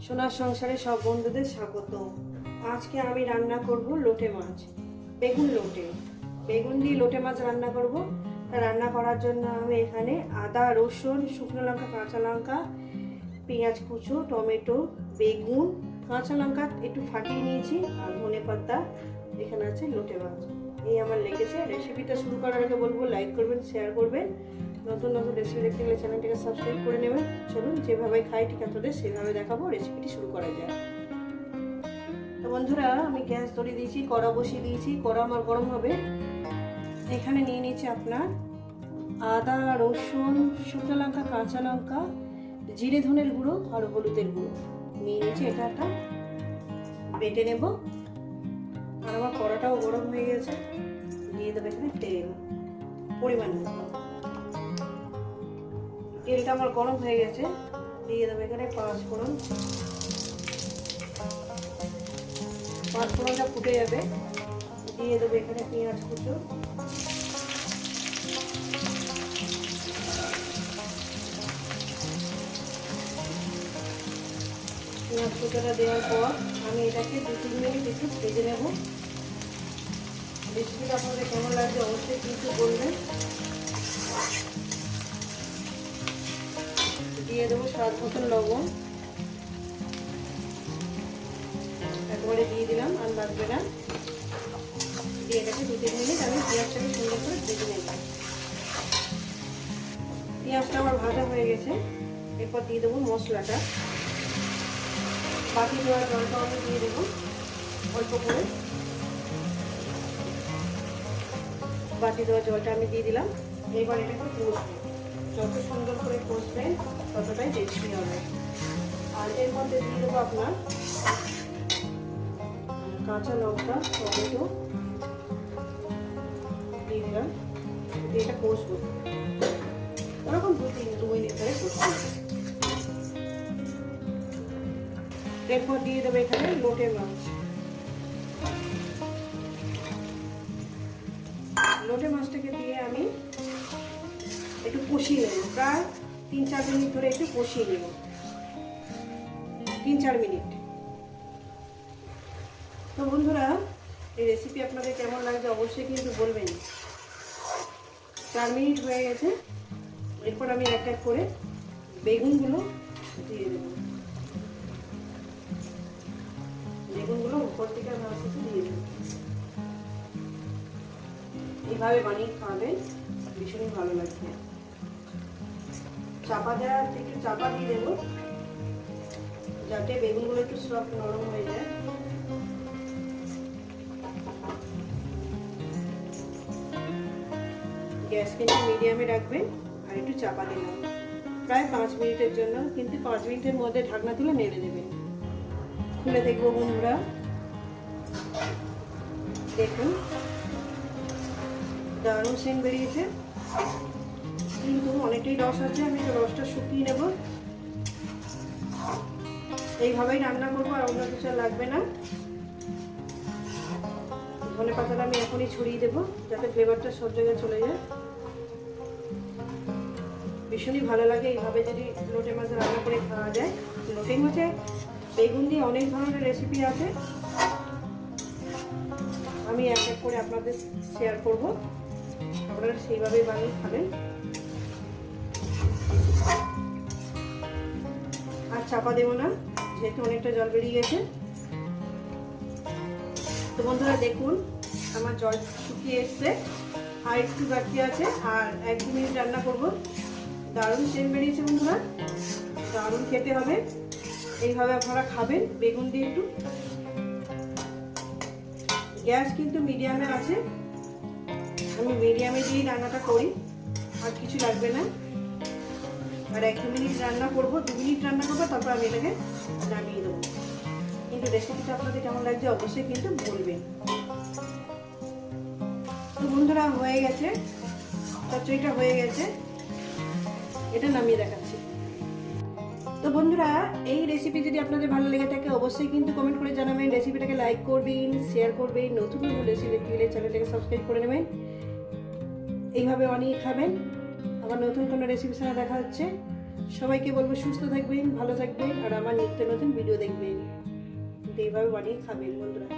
সোনার সংসারে সব বন্ধুদের স্বাগত আজকে আমি রান্না করব লোটে মাছ। বেগুন লোটে। বেগুন দিয়ে লোটে মাছ রান্না করব। তা রান্না করার জন্য আমি এখানে আদা, রসুন, শুকনো লঙ্কা, কাঁচা লঙ্কা, পেঁয়াজ কুচো, টমেটো, বেগুন, কাঁচা লঙ্কা একটু ফাটিয়ে নিয়েছি আর ধনে পাতা এখানে আছে লোটে মাছ। এই আমার লেগেছে। রেসিপিটা শুরু করার আগে বলব লাইক করবেন শেয়ার করবেন। নতুন নতুন রেসিপি দেখতে গেলে চ্যানেলটিকে সাবস্ক্রাইব করে নেবেন। চলুন যেভাবে খাই, ঠিক আপনাদের সেভাবে দেখাবো রেসিপিটি শুরু করা যায় তো বন্ধুরা, আমি গ্যাস ধরে দিয়েছি, কড়া বসিয়ে দিয়েছি, কড়া আমার গরম হবে। এখানে নিয়ে নিয়েছি আপনার আদা, রসুন, শুকনো লঙ্কা, কাঁচা লঙ্কা, জিরে ধনের গুঁড়ো আর হলুদের গুঁড়ো। নিয়ে নিয়েছি, এটা একটা বেটে নেব। আর আমার কড়াটাও গরম হয়ে গেছে। দিয়ে দেবো এখানে তেল, পরিমাণ মতো। তেলটা আমার গরম হয়ে গেছে। দিয়ে দেবো এখানে পাঁচ ফোড়ন। পাঁচ ফোড়নটা ফুটে যাবে। দিয়ে দেবো এখানে পেঁয়াজ কুচো। পেঁয়াজ কুচোটা দেওয়ার পর আমি এটাকে দু তিন মিনিট একটু ভেজে নেব। রেসিপিটা আপনাদের কেমন লাগছে অবশ্যই কিন্তু বলবেন। দিয়ে দেবো স্বাদ মতন লবণ। একবারে দিয়ে দিলাম, আর লাগবে না। দিয়ে এটাকে দু তিন মিনিট আমি পেঁয়াজটাকে সুন্দর করে ভেজে নেব। পেঁয়াজটা আমার ভাজা হয়ে গেছে। এরপর দিয়ে দেবো মশলাটা। বাকি দেওয়ার জলটা আমি দিয়ে দেবো অল্প করে। বাটি দেওয়া জলটা আমি দিয়ে দিলাম। এবার এটাকে কষবো যত সুন্দর করে কষবেন, ততটাই টেস্টি হবে। আর এর মধ্যে দিয়ে দেবো আপনার কাঁচা লঙ্কা, টমেটো, দিয়ে দিলাম। এটা কষবো। ওরকম দু তিন দু মিনিট ধরে কষবো। এরপর দিয়ে দেবো এখানে লোটে মাছ। লোটে মাছটাকে দিয়ে একটু কষিয়ে নেব। প্রায় তিন, চার মিনিট ধরে একটু কষিয়ে নেব। তিন, চার মিনিট। তো বন্ধুরা, এই রেসিপি আপনাদের কেমন লাগছে অবশ্যই কিন্তু বলবেন। চার মিনিট হয়ে গেছে। এরপর আমি এক এক করে বেগুনগুলো দিয়ে দেব। বেগুনগুলো উপর থেকে ভাজতে দিয়ে দেব। এইভাবে বানিয়ে খাবেন ভীষণই ভালো লাগবে চাপা দেওয়ার থেকে চাপা দিয়ে দেবো। যাতে বেগুনগুলো একটু সফট নরম হয়ে যায়। গ্যাস কিন্তু মিডিয়ামে রাখবেন আর একটু চাপা দিলাম প্রায় পাঁচ মিনিটের জন্য, কিন্তু পাঁচ মিনিটের মধ্যে ঢাকনা তুলে নেড়ে দেবেন। খুলে দেখব বন্ধুরা। দেখুন, দারুণ সেন বেরিয়েছে। কিন্তু অনেকটাই রস আছে, আমি রসটা শুকিয়ে নেব। এইভাবেই রান্না করব আর অন্য কিছু লাগবে না। ধনে পাতাটা আমি এখনই ছড়িয়ে দেবো, যাতে ফ্লেভারটা সব জায়গায় চলে যায়। ভীষণই ভালো লাগে এইভাবে যদি লোটে মাছ রান্না করে খাওয়া যায়। লোটে মাছে বেগুন দিয়ে অনেক ধরনের রেসিপি আছে। আমি এক এক করে আপনাদের শেয়ার করব। আপনারা সেইভাবে বানিয়ে খাবেন। চাপা দেবো না, যেহেতু অনেকটা জল বেরিয়ে গেছে। তো বন্ধুরা দেখুন, আমার জল শুকিয়ে এসছে। আর একটু বাকি আছে, আর এক দু মিনিট রান্না করব। দারুণ সেন বেরিয়েছে বন্ধুরা। দারুণ খেতে হবে। এইভাবে আপনারা খাবেন, বেগুন দিয়ে একটু। গ্যাস কিন্তু মিডিয়ামে আছে। আমি মিডিয়ামে দিয়েই রান্নাটা করি, আর কিছু লাগবে না। আর এক দু মিনিট রান্না করব, দু মিনিট রান্না করব, তারপর আমি এটাকে নামিয়ে দেবো। কিন্তু রেসিপিটা আপনাদের কেমন লাগছে অবশ্যই কিন্তু বলবেন। তো বন্ধুরা, হয়ে গেছে। চচ্চড়িটা হয়ে গেছে। এটা নামিয়ে দেখাচ্ছি। তো বন্ধুরা, এই রেসিপি যদি আপনাদের ভালো লেগে থাকে, অবশ্যই কিন্তু কমেন্ট করে জানাবেন। রেসিপিটাকে লাইক করবেন শেয়ার করবেন। নতুন নতুন রেসিপি গেলে চ্যানেলটাকে সাবস্ক্রাইব করে নেবেন। এইভাবে বানিয়ে খাবেন। আবার নতুন কোনো রেসিপির সঙ্গে দেখা হচ্ছে। সবাইকে বলব সুস্থ থাকবেন, ভালো থাকবেন, আর আমার নিত্য নতুন ভিডিও দেখবেন। এইভাবে বানিয়ে খাবেন বন্ধুরা।